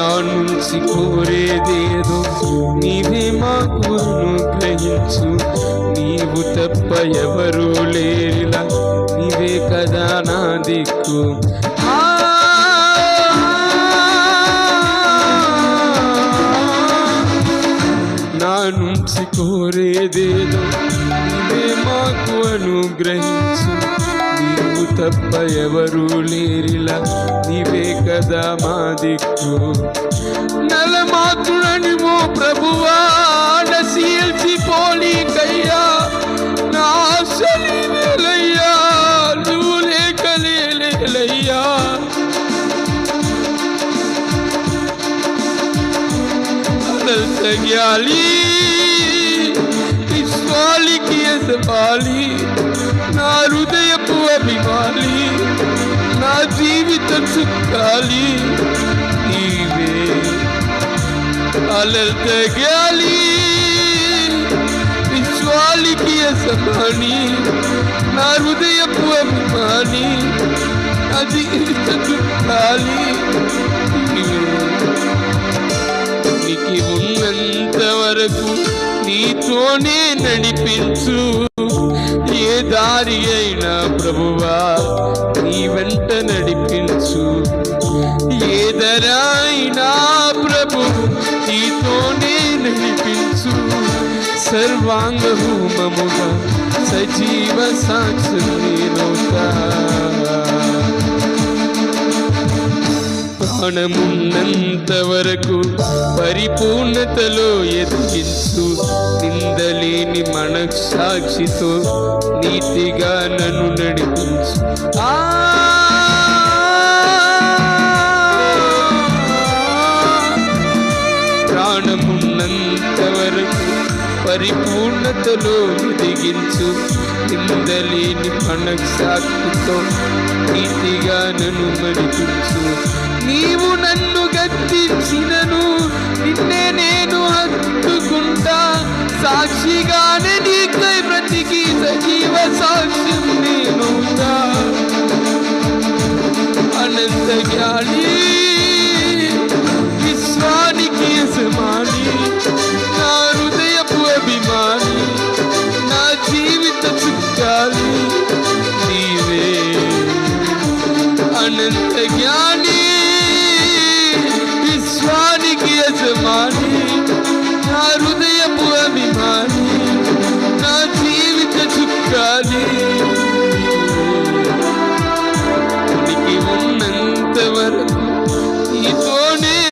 నా నుంచి కోరేదేదో నీవే మాకు అనుగ్రహించు. నీవు తప్ప ఎవరూ లేరిలా నీవే కదా నా దిక్కు. నా నుంచి కోరేదేదో నీవే మాకు అనుగ్రహించు. నీవు తప్ప ఎవరూ లేరిలా నీవే కదా మా దిక్కు నలమాతుడని ఓ ప్రభువా నశీల్చి పోలీకయ్యా నా ఆశని వేలయ్యా నువ్వు లేకలేలయ్యా తగ్గాలి ఇస్వాలికి ఎసపాలి. జీవిత చుక్కాలి నీవే అలల్ తగ్గాలి విశ్వాలికి ఎసపాలి నా హృదయపు అభిమాని నా జీవిత చుక్కాలి నీకి ఉన్నంత వరకు నీతోనే నడిపించు దారి అయినా ప్రభువా నీ వెంట నడిపించు. ఏదరాయినా ప్రభు నీతోనే నడిపించు. సర్వాంగ హోమముగా సజీవ సాక్షి నేనవుతా ప్రాణమున్నంత వరకు పరిపూర్ణతలో ఎదిగించు. నిందలేని మనస్సాక్షితో నీతిగా నన్ను నడిపించు. ఆ! ప్రాణమున్నంత వరకు పరిపూర్ణతలో ఎదిగించు. నిందలేని మనస్సాక్షితో నీతిగా నన్ను నడిపించు. నీవు నన్ను గద్దించినను నిన్నే నేను హత్తుకుంటా. సాక్షిగానే నీకై బ్రతికి సజీవ సాక్ష్యం నేను అనంత జ్ఞాని